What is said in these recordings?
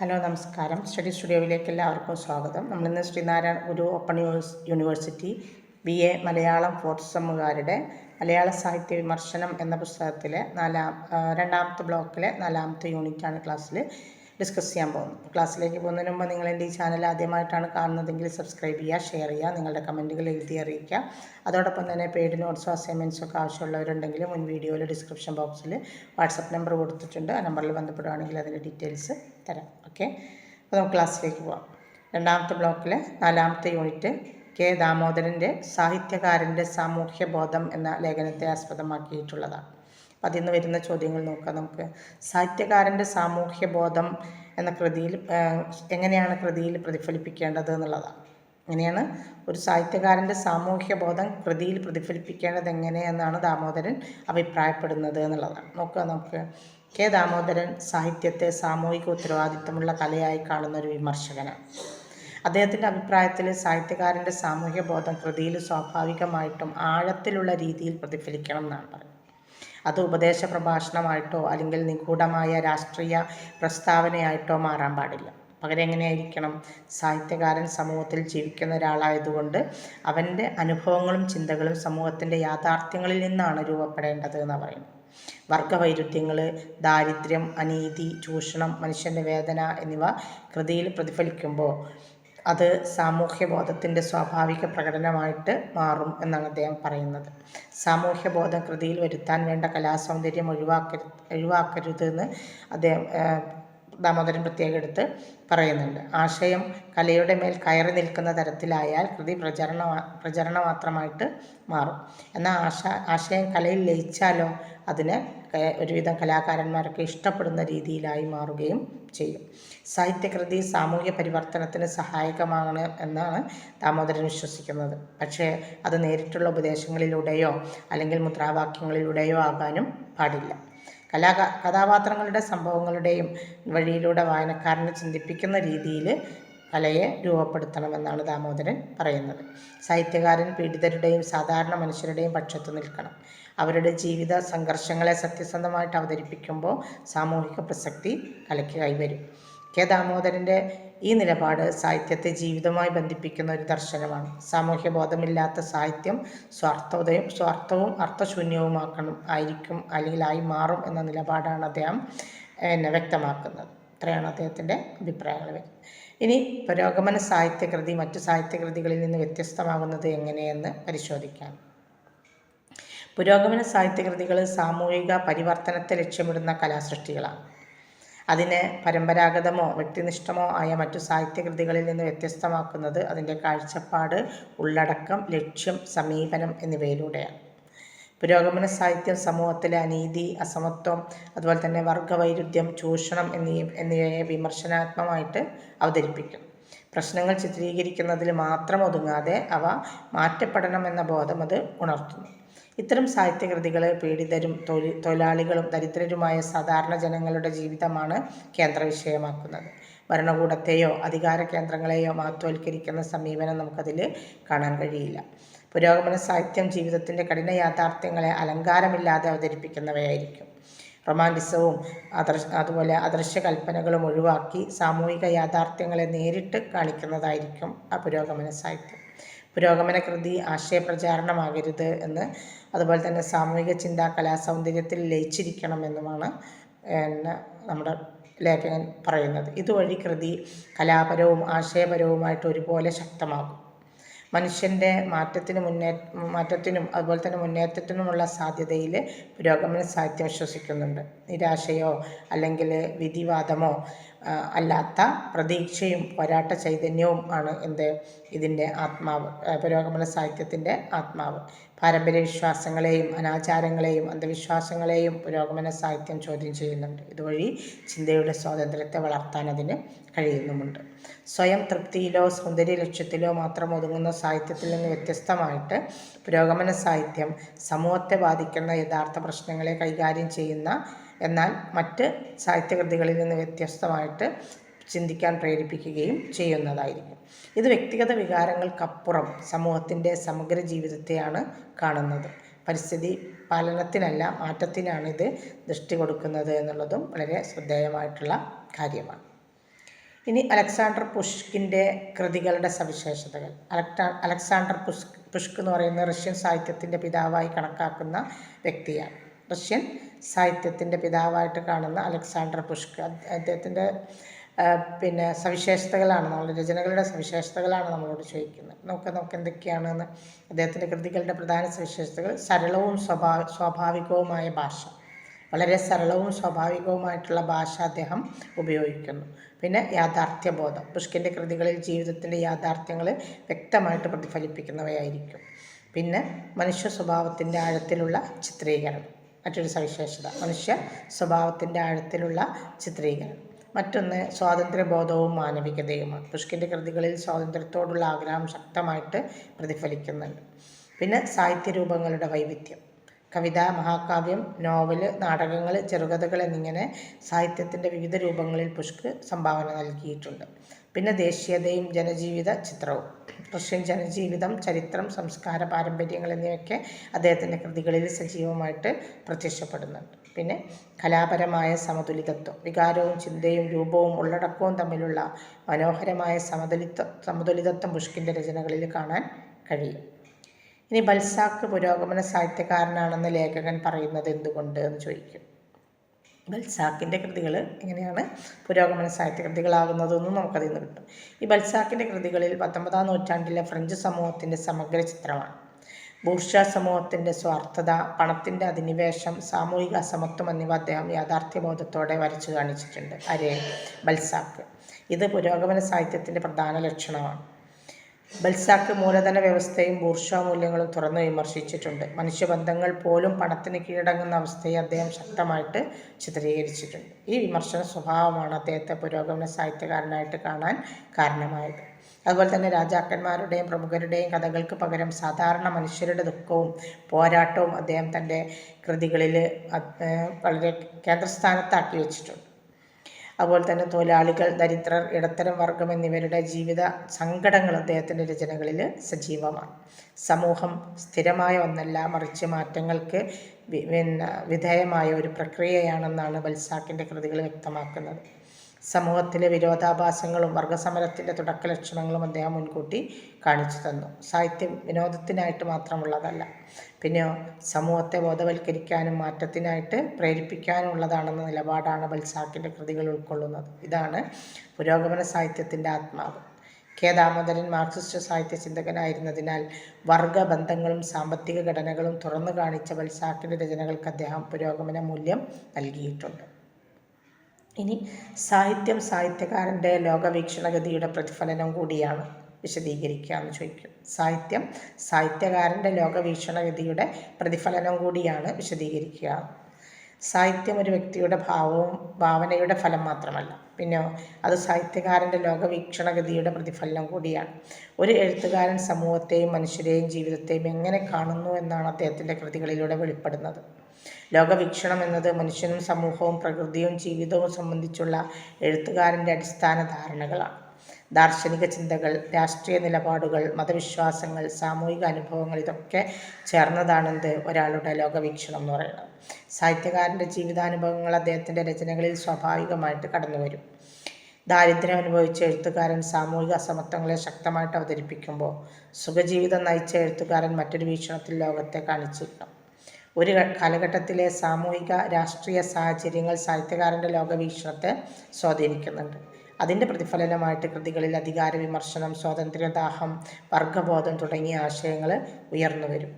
Hello നമസ്കാരം. Study സ്റ്റുഡിയോയിലേക്ക് എല്ലാവർക്കും സ്വാഗതം. നമ്മളിന്ന് Sreenarayana Guru open universe university B A Malayalam fourth സെമ്മുകാരുടെ മലയാള സാഹിത്യ വിമർശനം എന്ന പുസ്തകത്തിലെ നാലാം രണ്ടാമത്തെ ബ്ലോക്കിലെ നാലാമത്തെ യൂണിറ്റാണ് ക്ലാസ്സിൽ ഡിസ്കസ് ചെയ്യാൻ പോകുന്നത്. ക്ലാസ്സിലേക്ക് പോകുന്നതിന് മുമ്പ് നിങ്ങൾ എന്റെ ഈ ചാനൽ ആദ്യമായിട്ടാണ് കാണുന്നതെങ്കിൽ സബ്സ്ക്രൈബ് ചെയ്യുക ഷെയർ ചെയ്യുക നിങ്ങളുടെ കമന്റുകൾ എഴുതി അറിയിക്കുക. അതോടൊപ്പം തന്നെ പെയ്ഡ് നോട്ട്സോ അസൈൻമെന്റ്സോ ഒക്കെ ആവശ്യമുള്ളവരുണ്ടെങ്കിൽ മുൻ വീഡിയോയിൽ ഡിസ്ക്രിപ്ഷൻ ബോക്സിൽ വാട്സപ്പ് നമ്പർ കൊടുത്തിട്ടുണ്ട്. ആ നമ്പറിൽ ബന്ധപ്പെടുകയാണെങ്കിൽ അതിന്റെ ഡീറ്റെയിൽസ് തരാം. ഓക്കെ അപ്പോൾ നമുക്ക് ക്ലാസ്സിലേക്ക് പോകാം രണ്ടാമത്തെ ബ്ലോക്കിലെ നാലാമത്തെ യൂണിറ്റ് കെ ദാമോദരന്റെ സാഹിത്യകാരന്റെ സാമൂഹ്യ ബോധം എന്ന ലേഖനത്തെ ആസ്പദമാക്കിയിട്ടുള്ളതാണ്. അപ്പം അതിൽ നിന്ന് വരുന്ന ചോദ്യങ്ങൾ നോക്കാം നമുക്ക്. സാഹിത്യകാരന്റെ സാമൂഹ്യ ബോധം എന്ന കൃതിയിൽ എങ്ങനെയാണ് കൃതിയിൽ പ്രതിഫലിപ്പിക്കേണ്ടത് എന്നുള്ളതാണ്. എങ്ങനെയാണ്? ഒരു സാഹിത്യകാരന്റെ സാമൂഹ്യ ബോധം കൃതിയിൽ പ്രതിഫലിപ്പിക്കേണ്ടത് എങ്ങനെയെന്നാണ് ദാമോദരൻ അഭിപ്രായപ്പെടുന്നത് എന്നുള്ളതാണ്. നോക്കുക നമുക്ക്. കെ ദാമോദരൻ സാഹിത്യത്തെ സാമൂഹിക ഉത്തരവാദിത്തമുള്ള കലയായി കാണുന്ന ഒരു വിമർശകനാണ്. അദ്ദേഹത്തിന്റെ അഭിപ്രായത്തിൽ സാഹിത്യകാരന്റെ സാമൂഹ്യ ബോധം കൃതിയിൽ സ്വാഭാവികമായിട്ടും ആഴത്തിലുള്ള രീതിയിൽ പ്രതിഫലിക്കണം എന്നാണ് പറയുന്നത്. അത് ഉപദേശ പ്രഭാഷണമായിട്ടോ അല്ലെങ്കിൽ നിഗൂഢമായ രാഷ്ട്രീയ പ്രസ്താവനയായിട്ടോ മാറാൻ പാടില്ല. പകരം എങ്ങനെയായിരിക്കണം? സാഹിത്യകാരൻ സമൂഹത്തിൽ ജീവിക്കുന്ന ഒരാളായതുകൊണ്ട് അവന്റെ അനുഭവങ്ങളും ചിന്തകളും സമൂഹത്തിന്റെ യാഥാർത്ഥ്യങ്ങളിൽ നിന്നാണ് രൂപപ്പെടേണ്ടത് എന്ന് പറയുന്നത്. വർഗവൈരുദ്ധ്യങ്ങൾ ദാരിദ്ര്യം അനീതി ചൂഷണം മനുഷ്യന്റെ വേദന എന്നിവ കൃതിയിൽ പ്രതിഫലിക്കുമ്പോൾ അത് സാമൂഹ്യബോധത്തിന്റെ സ്വാഭാവിക പ്രകടനമായിട്ട് മാറും എന്നാണ് അദ്ദേഹം പറയുന്നത്. സാമൂഹ്യബോധം കൃതിയിൽ വരുത്താൻ വേണ്ട കലാസൗന്ദര്യം ഒഴിവാക്കരുത് ഒഴിവാക്കരുതെന്ന് അദ്ദേഹം ദാമോദരൻ പ്രത്യേകം എടുത്ത് പറയുന്നുണ്ട്. ആശയം കലയുടെ മേൽ കയറി നിൽക്കുന്ന തരത്തിലായാൽ കൃതി പ്രചരണ പ്രചരണ മാത്രമായിട്ട് മാറും. എന്നാൽ ആശ ആശയം കലയിൽ ലയിച്ചാലോ അതിന് ഒരുവിധം കലാകാരന്മാരൊക്കെ ഇഷ്ടപ്പെടുന്ന രീതിയിലായി മാറുകയും ചെയ്യും. സാഹിത്യകൃതി സാമൂഹ്യ പരിവർത്തനത്തിന് സഹായകമാണ് എന്നാണ് ദാമോദരൻ വിശ്വസിക്കുന്നത്. പക്ഷേ അത് നേരിട്ടുള്ള ഉപദേശങ്ങളിലൂടെയോ അല്ലെങ്കിൽ മുദ്രാവാക്യങ്ങളിലൂടെയോ ആകാനും പാടില്ല. കലാ കഥാപാത്രങ്ങളുടെ സംഭവങ്ങളുടെയും വഴിയിലൂടെ വായനക്കാരനെ ചിന്തിപ്പിക്കുന്ന രീതിയിൽ കലയെ രൂപപ്പെടുത്തണമെന്നാണ് ദാമോദരൻ പറയുന്നത്. സാഹിത്യകാരൻ പീഡിതരുടെയും സാധാരണ മനുഷ്യരുടെയും പക്ഷത്ത് നിൽക്കണം. അവരുടെ ജീവിത സംഘർഷങ്ങളെ സത്യസന്ധമായിട്ട് അവതരിപ്പിക്കുമ്പോൾ സാമൂഹിക പ്രസക്തി കലയ്ക്ക് കൈവരും. കെ ദാമോദരന്റെ ഈ നിലപാട് സാഹിത്യത്തെ ജീവിതമായി ബന്ധിപ്പിക്കുന്ന ഒരു ദർശനമാണ്. സാമൂഹ്യബോധമില്ലാത്ത സാഹിത്യം സ്വാർത്ഥതയും സ്വാർത്ഥവും അർത്ഥശൂന്യവുമാക്കണം ആയിരിക്കും അല്ലെങ്കിൽ ആയി മാറും എന്ന നിലപാടാണ് അദ്ദേഹം എന്നെ വ്യക്തമാക്കുന്നത്. ഇത്രയാണ് അദ്ദേഹത്തിന്റെ അഭിപ്രായങ്ങൾ. വരുന്നത് ഇനി പുരോഗമന സാഹിത്യകൃതി മറ്റു സാഹിത്യകൃതികളിൽ നിന്ന് വ്യത്യസ്തമാകുന്നത് എങ്ങനെയെന്ന് പരിശോധിക്കാം. പുരോഗമന സാഹിത്യകൃതികൾ സാമൂഹിക പരിവർത്തനത്തെ ലക്ഷ്യമിടുന്ന കലാസൃഷ്ടികളാണ്. അതിനെ പരമ്പരാഗതമോ വ്യക്തിനിഷ്ഠമോ ആയ മറ്റു സാഹിത്യകൃതികളിൽ നിന്ന് വ്യത്യസ്തമാക്കുന്നത് അതിന്റെ കാഴ്ചപ്പാട് ഉള്ളടക്കം ലക്ഷ്യം സമീപനം എന്നിവയിലൂടെയാണ്. പുരോഗമന സാഹിത്യം സമൂഹത്തിലെ അനീതി അസമത്വം അതുപോലെ തന്നെ വർഗവൈരുദ്ധ്യം ചൂഷണം എന്നീ എന്നിവയെ വിമർശനാത്മകമായിട്ട് അവതരിപ്പിക്കും. പ്രശ്നങ്ങൾ ചിത്രീകരിക്കുന്നതിൽ മാത്രം ഒതുങ്ങാതെ അവ മാറ്റപ്പെടണം എന്ന ബോധം അത് ഉണർത്തുന്നു. ഇത്തരം സാഹിത്യകൃതികൾ പീഡിതരും തൊഴിൽ തൊഴിലാളികളും ദരിദ്രരുമായ സാധാരണ ജനങ്ങളുടെ ജീവിതമാണ് കേന്ദ്ര വിഷയമാക്കുന്നത്. ഭരണകൂടത്തെയോ അധികാര കേന്ദ്രങ്ങളെയോ മഹത്വവൽക്കരിക്കുന്ന സമീപനം നമുക്കതിൽ കാണാൻ കഴിയില്ല. പുരോഗമന സാഹിത്യം ജീവിതത്തിന്റെ കഠിന യാഥാർത്ഥ്യങ്ങളെ അലങ്കാരമില്ലാതെ അവതരിപ്പിക്കുന്നവയായിരിക്കും. റൊമാന്റിസവും അദർശ അതുപോലെ അദൃശ്യ കൽപ്പനകളും ഒഴിവാക്കി സാമൂഹിക യാഥാർത്ഥ്യങ്ങളെ നേരിട്ട് കാണിക്കുന്നതായിരിക്കും ആ പുരോഗമന സാഹിത്യം. പുരോഗമന കൃതി ആശയപ്രചാരണമാകരുത് എന്ന്. അതുപോലെ തന്നെ സാമൂഹിക ചിന്താ കലാസൗന്ദര്യത്തിൽ ലയിച്ചിരിക്കണമെന്നുമാണ് പിന്നെ നമ്മുടെ ലേഖകൻ പറയുന്നത്. ഇതുവഴി കൃതി കലാപരവും ആശയപരവുമായിട്ട് ഒരുപോലെ ശക്തമാകും. മനുഷ്യന്റെ മാറ്റത്തിന് മുന്നേ മാറ്റത്തിനും അതുപോലെ തന്നെ മുന്നേറ്റത്തിനുമുള്ള സാധ്യതയിൽ പുരോഗമന സാഹിത്യം വിശ്വസിക്കുന്നുണ്ട്. നിരാശയോ അല്ലെങ്കിൽ വിധിവാദമോ അല്ലാത്ത പ്രതീക്ഷയും പോരാട്ട ചൈതന്യവും ആണ് എന്ത് ഇതിന്റെ ആത്മാവ് പുരോഗമന സാഹിത്യത്തിന്റെ ആത്മാവ്. പാരമ്പര്യ വിശ്വാസങ്ങളെയും അനാചാരങ്ങളെയും അന്ധവിശ്വാസങ്ങളെയും പുരോഗമന സാഹിത്യം ചോദ്യം ചെയ്യുന്നുണ്ട്. ഇതുവഴി ചിന്തയുടെ സ്വാതന്ത്ര്യത്തെ വളർത്താൻ അതിന് കഴിയുന്നുമുണ്ട്. സ്വയം തൃപ്തിയിലോ സൗന്ദര്യ ലക്ഷ്യത്തിലോ മാത്രം ഒതുങ്ങുന്ന സാഹിത്യത്തിൽ നിന്ന് വ്യത്യസ്തമായിട്ട് പുരോഗമന സാഹിത്യം സമൂഹത്തെ ബാധിക്കുന്ന യഥാർത്ഥ പ്രശ്നങ്ങളെ കൈകാര്യം ചെയ്യുന്ന എന്നാൽ മറ്റ് സാഹിത്യകൃതികളിൽ നിന്ന് വ്യത്യസ്തമായിട്ട് ചിന്തിക്കാൻ പ്രേരിപ്പിക്കുകയും ചെയ്യുന്നതായിരിക്കും. ഇത് വ്യക്തിഗത വികാരങ്ങൾക്കപ്പുറം സമൂഹത്തിന്റെ സമഗ്ര ജീവിതത്തെയാണ് കാണുന്നത്. പരിസ്ഥിതി പാലനത്തിനല്ല മാറ്റത്തിനാണ് ഇത് ദൃഷ്ടി കൊടുക്കുന്നത് എന്നുള്ളതും വളരെ ശ്രദ്ധേയമായിട്ടുള്ള കാര്യമാണ്. ഇനി അലക്സാണ്ടർ പുഷ്കിന്റെ കൃതികളുടെ സവിശേഷതകൾ. അലക്ടാ അലക്സാണ്ടർ പുഷ്ക് പുഷ്ക് എന്ന് പറയുന്ന റഷ്യൻ സാഹിത്യത്തിന്റെ പിതാവായി കണക്കാക്കുന്ന വ്യക്തിയാണ്. റഷ്യൻ സാഹിത്യത്തിന്റെ പിതാവായിട്ട് കാണുന്ന അലക്സാണ്ടർ പുഷ്ക്. അദ്ദേഹത്തിന്റെ പിന്നെ സവിശേഷതകളാണ് നമ്മൾ രചനകളുടെ സവിശേഷതകളാണ് നമ്മളോട് ചോദിക്കുന്നത്. നമുക്ക് നമുക്ക് എന്തൊക്കെയാണെന്ന് അദ്ദേഹത്തിന്റെ കൃതികളുടെ പ്രധാന സവിശേഷതകൾ സരളവും സ്വഭാ സ്വാഭാവികവുമായ ഭാഷ. വളരെ സരളവും സ്വാഭാവികവുമായിട്ടുള്ള ഭാഷ അദ്ദേഹം ഉപയോഗിക്കുന്നു. പിന്നെ യാഥാർത്ഥ്യബോധം. പുഷ്കിന്റെ കൃതികളിൽ ജീവിതത്തിന്റെ യാഥാർത്ഥ്യങ്ങൾ വ്യക്തമായിട്ട് പ്രതിഫലിപ്പിക്കുന്നവയായിരിക്കും. പിന്നെ മനുഷ്യ സ്വഭാവത്തിന്റെ ആഴത്തിലുള്ള ചിത്രീകരണം. മറ്റൊരു സവിശേഷത. മനുഷ്യ സ്വഭാവത്തിന്റെ ആഴത്തിലുള്ള ചിത്രീകരണം. മറ്റൊന്ന് സ്വാതന്ത്ര്യബോധവും മാനവികതയുമാണ്. പുഷ്കിന്റെ കൃതികളിൽ സ്വാതന്ത്ര്യത്തോടുള്ള ആഗ്രഹം ശക്തമായിട്ട് പ്രതിഫലിക്കുന്നുണ്ട്. പിന്നെ സാഹിത്യരൂപങ്ങളുടെ വൈവിധ്യം. കവിത മഹാകാവ്യം നോവൽ നാടകങ്ങൾ ചെറുകഥകൾ എന്നിങ്ങനെ സാഹിത്യത്തിന്റെ വിവിധ രൂപങ്ങളിൽ പുഷ്ക് സംഭാവന നൽകിയിട്ടുണ്ട്. പിന്നെ ദേശീയതയും ജനജീവിത ചിത്രവും. റഷ്യൻ ജനജീവിതം ചരിത്രം സംസ്കാര പാരമ്പര്യങ്ങൾ എന്നിവയൊക്കെ അദ്ദേഹത്തിന്റെ കൃതികളിൽ സജീവമായിട്ട് പ്രത്യക്ഷപ്പെടുന്നുണ്ട്. പിന്നെ കലാപരമായ സമതുലിതത്വം വികാരവും ചിന്തയും രൂപവും ഉള്ളടക്കവും തമ്മിലുള്ള മനോഹരമായ സമതുലിത്വ സമതുലിതത്വം പുഷ്കിന്റെ രചനകളിൽ കാണാൻ കഴിയും. ഇനി ബൽസാക്ക് പുരോഗമന സാഹിത്യകാരനാണെന്ന് ലേഖകൻ പറയുന്നത് എന്തുകൊണ്ട് എന്ന് ചോദിക്കും. ബൽസാക്കിന്റെ കൃതികൾ എങ്ങനെയാണ് പുരോഗമന സാഹിത്യ കൃതികളാകുന്നതെന്നും നമുക്കതിൽ നിന്ന് കിട്ടും. ഈ ബൽസാക്കിന്റെ കൃതികളിൽ പത്തൊമ്പതാം നൂറ്റാണ്ടിലെ ഫ്രഞ്ച് സമൂഹത്തിന്റെ സമഗ്ര ചിത്രമാണ്. ബൂർഷ സമൂഹത്തിന്റെ സ്വാർത്ഥത പണത്തിന്റെ അധിനിവേശം സാമൂഹിക അസമത്വം എന്നിവ അദ്ദേഹം യാഥാർത്ഥ്യബോധത്തോടെ വരച്ചു കാണിച്ചിട്ടുണ്ട്. അരേ ബൽസാക്ക്. ഇത് പുരോഗമന സാഹിത്യത്തിന്റെ പ്രധാന ലക്ഷണമാണ്. ബൽസാക്ക് മൂലധന വ്യവസ്ഥയും ബൂർഷ മൂല്യങ്ങളും തുറന്നു വിമർശിച്ചിട്ടുണ്ട്. മനുഷ്യബന്ധങ്ങൾ പോലും പണത്തിന് കീഴടങ്ങുന്ന അവസ്ഥയെ അദ്ദേഹം ശക്തമായിട്ട് ചിത്രീകരിച്ചിട്ടുണ്ട്. ഈ വിമർശന സ്വഭാവമാണ് അദ്ദേഹത്തെ പുരോഗമന സാഹിത്യകാരനായിട്ട് കാണാൻ കാരണമായത്. അതുപോലെ തന്നെ രാജാക്കന്മാരുടെയും പ്രമുഖരുടെയും കഥകൾക്ക് പകരം സാധാരണ മനുഷ്യരുടെ ദുഃഖവും പോരാട്ടവും അദ്ദേഹം തന്റെ കൃതികളിൽ വളരെ കേന്ദ്രസ്ഥാനത്താക്കി വെച്ചിട്ടുണ്ട്. അതുപോലെ തന്നെ തൊഴിലാളികൾ ദരിദ്രർ ഇടത്തരം വർഗം എന്നിവരുടെ ജീവിത സങ്കടങ്ങൾ അദ്ദേഹത്തിന്റെ രചനകളിൽ സജീവമാണ്. സമൂഹം സ്ഥിരമായ ഒന്നല്ല മറിച്ച് മാറ്റങ്ങൾക്ക് വിധേയമായ ഒരു പ്രക്രിയയാണെന്നാണ് ബൽസാക്കിന്റെ കൃതികൾ വ്യക്തമാക്കുന്നത്. സമൂഹത്തിലെ വിരോധാഭാസങ്ങളും വർഗസമരത്തിന്റെ തുടക്ക ലക്ഷണങ്ങളും അദ്ദേഹം മുൻകൂട്ടി കാണിച്ചു തന്നു. സാഹിത്യം വിനോദത്തിനായിട്ട് മാത്രമുള്ളതല്ല പിന്നെ സമൂഹത്തെ ബോധവൽക്കരിക്കാനും മാറ്റത്തിനായിട്ട് പ്രേരിപ്പിക്കാനും ഉള്ളതാണെന്ന നിലപാടാണ് ബൽസാക്കിന്റെ കൃതികൾ ഉൾക്കൊള്ളുന്നത്. ഇതാണ് പുരോഗമന സാഹിത്യത്തിന്റെ ആത്മാവ്. കെ ദാമോദരൻ മാർക്സിസ്റ്റ് സാഹിത്യ ചിന്തകനായിരുന്നതിനാൽ വർഗബന്ധങ്ങളും സാമ്പത്തിക ഘടനകളും തുറന്നു കാണിച്ച ബൽസാക്കിന്റെ രചനകൾക്ക് അദ്ദേഹം പുരോഗമന മൂല്യം നൽകിയിട്ടുണ്ട്. ഇനി സാഹിത്യം സാഹിത്യകാരന്റെ ലോകവീക്ഷണഗതിയുടെ പ്രതിഫലനം കൂടിയാണ് വിശദീകരിക്കുക എന്ന് ചോദിക്കും. സാഹിത്യം സാഹിത്യകാരന്റെ ലോകവീക്ഷണഗതിയുടെ പ്രതിഫലനം കൂടിയാണ് വിശദീകരിക്കുക. സാഹിത്യം ഒരു വ്യക്തിയുടെ ഭാവവും ഭാവനയുടെ ഫലം മാത്രമല്ല. പിന്നെ അത് സാഹിത്യകാരന്റെ ലോകവീക്ഷണഗതിയുടെ പ്രതിഫലനം കൂടിയാണ്. ഒരു എഴുത്തുകാരൻ സമൂഹത്തെയും മനുഷ്യരെയും ജീവിതത്തെയും എങ്ങനെ കാണുന്നു എന്നാണ് അദ്ദേഹത്തിന്റെ കൃതികളിലൂടെ വെളിപ്പെടുന്നത്. ലോകവീക്ഷണം എന്നത് മനുഷ്യനും സമൂഹവും പ്രകൃതിയും ജീവിതവും സംബന്ധിച്ചുള്ള എഴുത്തുകാരന്റെ അടിസ്ഥാന ധാരണകളാണ്. ദാർശനിക ചിന്തകൾ രാഷ്ട്രീയ നിലപാടുകൾ മതവിശ്വാസങ്ങൾ സാമൂഹിക അനുഭവങ്ങൾ ഇതൊക്കെ ചേർന്നതാണെന്ത് ഒരാളുടെ ലോകവീക്ഷണം എന്ന് പറയുന്നത്. സാഹിത്യകാരന്റെ ജീവിതാനുഭവങ്ങൾ അദ്ദേഹത്തിന്റെ രചനകളിൽ സ്വാഭാവികമായിട്ട് കടന്നു വരും ദാരിദ്ര്യം അനുഭവിച്ച എഴുത്തുകാരൻ സാമൂഹിക അസമത്വങ്ങളെ ശക്തമായിട്ട് അവതരിപ്പിക്കുമ്പോൾ സുഖജീവിതം നയിച്ച എഴുത്തുകാരൻ മറ്റൊരു വീക്ഷണത്തിൽ ലോകത്തെ കാണിച്ചിരുന്നു. ഒരു കാലഘട്ടത്തിലെ സാമൂഹിക രാഷ്ട്രീയ സാഹചര്യങ്ങൾ സാഹിത്യകാരന്റെ ലോകവീക്ഷണത്തെ സ്വാധീനിക്കുന്നുണ്ട്. അതിന്റെ പ്രതിഫലനമായിട്ട് കൃതികളിൽ അധികാര വിമർശനം സ്വാതന്ത്ര്യദാഹം വർഗബോധം തുടങ്ങിയ ആശയങ്ങൾ ഉയർന്നു വരും.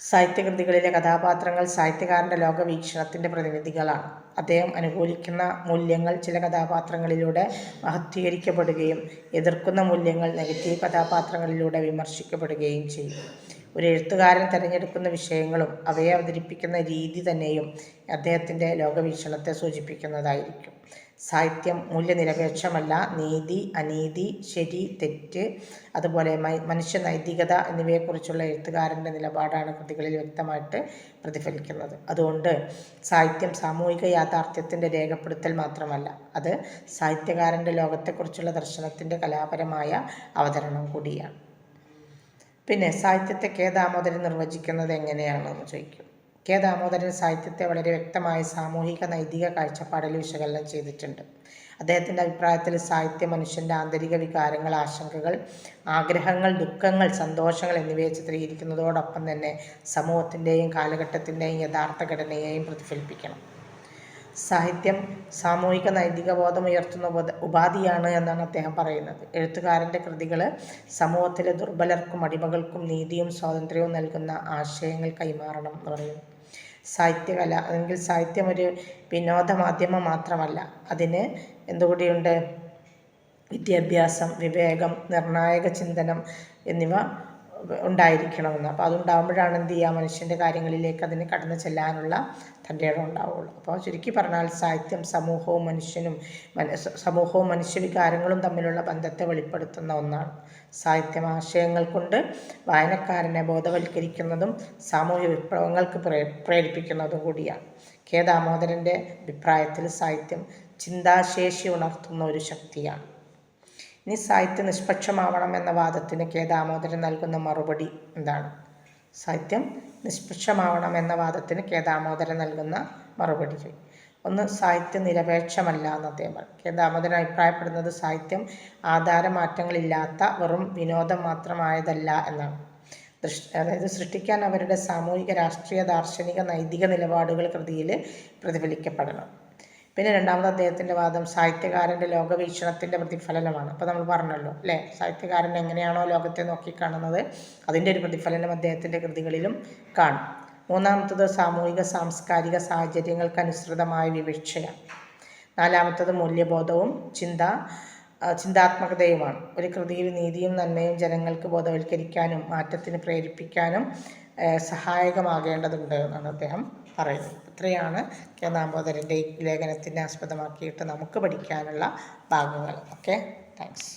സാഹിത്യകൃതികളിലെ കഥാപാത്രങ്ങൾ സാഹിത്യകാരന്റെ ലോകവീക്ഷണത്തിന്റെ പ്രതിനിധികളാണ്. അദ്ദേഹം അനുകൂലിക്കുന്ന മൂല്യങ്ങൾ ചില കഥാപാത്രങ്ങളിലൂടെ മഹത്വീകരിക്കപ്പെടുകയും എതിർക്കുന്ന മൂല്യങ്ങൾ നെഗറ്റീവ് കഥാപാത്രങ്ങളിലൂടെ വിമർശിക്കപ്പെടുകയും ചെയ്യും. ഒരു എഴുത്തുകാരൻ തിരഞ്ഞെടുക്കുന്ന വിഷയങ്ങളും അവയെ അവതരിപ്പിക്കുന്ന രീതി തന്നെയും അദ്ദേഹത്തിന്റെ ലോകവീക്ഷണത്തെ സൂചിപ്പിക്കുന്നതായിരിക്കും. സാഹിത്യം മൂല്യനിരപേക്ഷമല്ല. നീതി അനീതി ശരി തെറ്റ് അതുപോലെ മനുഷ്യ നൈതികത എന്നിവയെക്കുറിച്ചുള്ള എഴുത്തുകാരന്റെ നിലപാടാണ് കൃതികളിൽ വ്യക്തമായിട്ട് പ്രതിഫലിക്കുന്നത്. അതുകൊണ്ട് സാഹിത്യം സാമൂഹിക യാഥാർത്ഥ്യത്തിന്റെ രേഖപ്പെടുത്തൽ മാത്രമല്ല അത് സാഹിത്യകാരന്റെ ലോകത്തെക്കുറിച്ചുള്ള ദർശനത്തിന്റെ കലാപരമായ അവതരണം കൂടിയാണ്. പിന്നെ സാഹിത്യത്തെ കെ ദാമോദരൻ നിർവചിക്കുന്നത് എങ്ങനെയാണെന്ന് ചോദിക്കും. കെ ദാമോദരൻ സാഹിത്യത്തെ വളരെ വ്യക്തമായ സാമൂഹിക നൈതിക കാഴ്ചപ്പാടിൽ വിശകലനം ചെയ്തിട്ടുണ്ട്. അദ്ദേഹത്തിന്റെ അഭിപ്രായത്തിൽ സാഹിത്യം മനുഷ്യന്റെ ആന്തരിക വികാരങ്ങൾ ആശങ്കകൾ ആഗ്രഹങ്ങൾ ദുഃഖങ്ങൾ സന്തോഷങ്ങൾ എന്നിവയെ ചിത്രീകരിക്കുന്നതോടൊപ്പം തന്നെ സമൂഹത്തിന്റെയും കാലഘട്ടത്തിന്റെയും യഥാർത്ഥ ഘടനയെയും പ്രതിഫലിപ്പിക്കണം. സാഹിത്യം സാമൂഹിക നൈതിക ബോധമുയർത്തുന്ന ഉപ- ഉപാധിയാണ് എന്നാണ് അദ്ദേഹം പറയുന്നത്. എഴുത്തുകാരന്റെ കൃതികൾ സമൂഹത്തിലെ ദുർബലർക്കും അടിമകൾക്കും നീതിയും സ്വാതന്ത്ര്യവും നൽകുന്ന ആശയങ്ങൾ കൈമാറണം എന്ന് പറയുന്നു സാഹിത്യകല അല്ലെങ്കിൽ സാഹിത്യം ഒരു വിനോദ മാധ്യമം മാത്രമല്ല. അതിന് എന്തുകൂടിയുണ്ട്? വിദ്യാഭ്യാസം വിവേകം നിർണായക ചിന്തനം എന്നിവ ഉണ്ടായിരിക്കണമെന്ന്. അപ്പോൾ അതുണ്ടാകുമ്പോഴാണ് എന്ത് ചെയ്യുക? മനുഷ്യന്റെ കാര്യങ്ങളിലേക്ക് അതിന് കടന്നു ചെല്ലാനുള്ള തന്റെ ഇടം ഉണ്ടാവുള്ളൂ. അപ്പോൾ ചുരുക്കി പറഞ്ഞാൽ സാഹിത്യം സമൂഹവും മനുഷ്യനും സമൂഹവും മനുഷ്യവികാരങ്ങളും തമ്മിലുള്ള ബന്ധത്തെ വെളിപ്പെടുത്തുന്ന ഒന്നാണ്. സാഹിത്യം ആശയങ്ങൾ കൊണ്ട് വായനക്കാരനെ ബോധവൽക്കരിക്കുന്നതും സാമൂഹ്യ വിപ്ലവങ്ങൾക്ക് പ്രേ പ്രേരിപ്പിക്കുന്നതും കൂടിയാണ്. കെ ദാമോദരന്റെ അഭിപ്രായത്തിൽ സാഹിത്യം ചിന്താശേഷി ഉണർത്തുന്ന ഒരു ശക്തിയാണ്. ഇനി നിഷ്പക്ഷമാവണം എന്ന വാദത്തിന് കെ ദാമോദരൻ നൽകുന്ന മറുപടി എന്താണ്? സാഹിത്യം നിഷ്പക്ഷമാവണം എന്ന വാദത്തിന് കെ ദാമോദരൻ നൽകുന്ന മറുപടി. ഒന്ന് സാഹിത്യം നിരപേക്ഷമല്ല എന്ന് അദ്ദേഹം കെ ദാമോദരൻ അഭിപ്രായപ്പെടുന്നത് സാഹിത്യം ആധാരമാറ്റങ്ങളില്ലാത്ത വെറും വിനോദം മാത്രമായതല്ല എന്നാണ്. അതായത് സൃഷ്ടിക്കാൻ അവരുടെ സാമൂഹിക രാഷ്ട്രീയ ദാർശനിക നൈതിക നിലപാടുകൾ കൃതിയിൽ പ്രതിഫലിക്കപ്പെടണം. പിന്നെ രണ്ടാമത് അദ്ദേഹത്തിന്റെ വാദം സാഹിത്യകാരന്റെ ലോകവീക്ഷണത്തിന്റെ പ്രതിഫലനമാണ്. അപ്പോൾ നമ്മൾ പറഞ്ഞല്ലോ അല്ലേ? സാഹിത്യകാരൻ എങ്ങനെയാണോ ലോകത്തെ നോക്കിക്കാണുന്നത് അതിന്റെ ഒരു പ്രതിഫലനം അദ്ദേഹത്തിന്റെ കൃതികളിലും കാണും. മൂന്നാമത്തത് സാമൂഹിക സാംസ്കാരിക സാഹചര്യങ്ങൾക്കനുസൃതമായ വിവക്ഷയാണ്. നാലാമത്തത് മൂല്യബോധവും ചിന്ത ചിന്താത്മകതയുമാണ്. ഒരു കൃതിയിൽ നീതിയും നന്മയും ജനങ്ങൾക്ക് ബോധവൽക്കരിക്കാനും മാറ്റത്തിന് പ്രേരിപ്പിക്കാനും സഹായകമാകേണ്ടതുണ്ട് എന്നാണ് അദ്ദേഹം പറയുന്നത്. ഇത്രയാണ് കെ ദാമോദരന്റെ ലേഖനത്തിനെ ആസ്പദമാക്കിയിട്ട് നമുക്ക് പഠിക്കാനുള്ള ഭാഗങ്ങൾ. ഓക്കെ? താങ്ക്സ്.